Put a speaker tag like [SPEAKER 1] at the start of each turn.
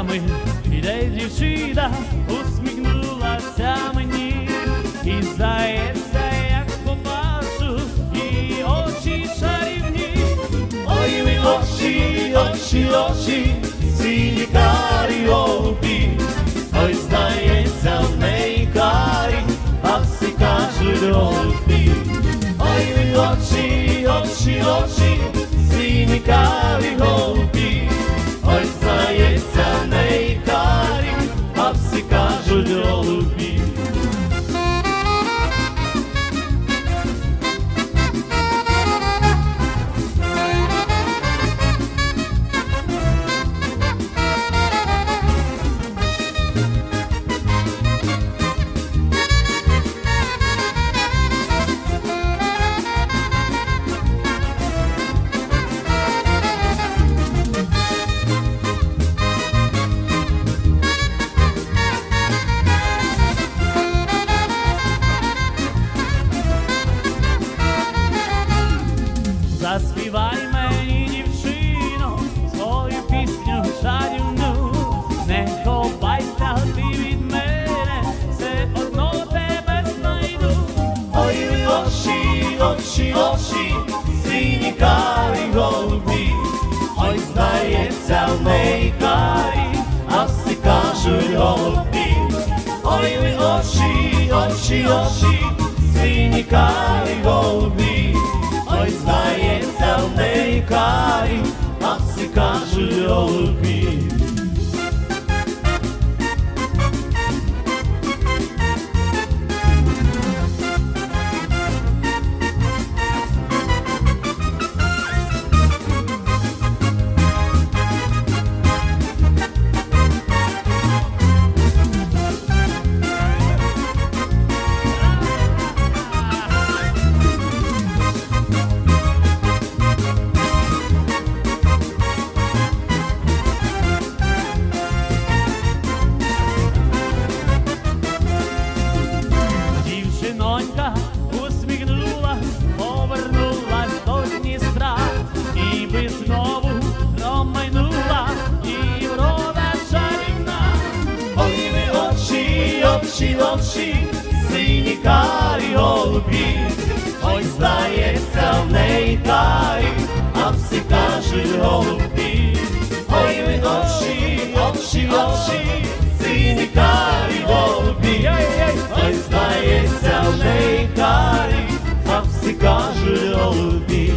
[SPEAKER 1] вами іде дівчина, усміхнулася мені, і зається, як побачу, і очі чарівні, ой, мій очі, очі, очі. Очі, очі, очі, сині карі голубі, ой, здається, в неї карі, а всі кажуть голубі. Ой, ви очі, очі, очі, сині карі голубі, ой, здається, в неї карі, а всі кажуть голубі. очі, сині карі голубі, ой здається в неї карі, а всі кажуть голубі, ой ви очі, очі, очі, сині карі голубі, ой здається в неї карі, а всі кажуть голубі.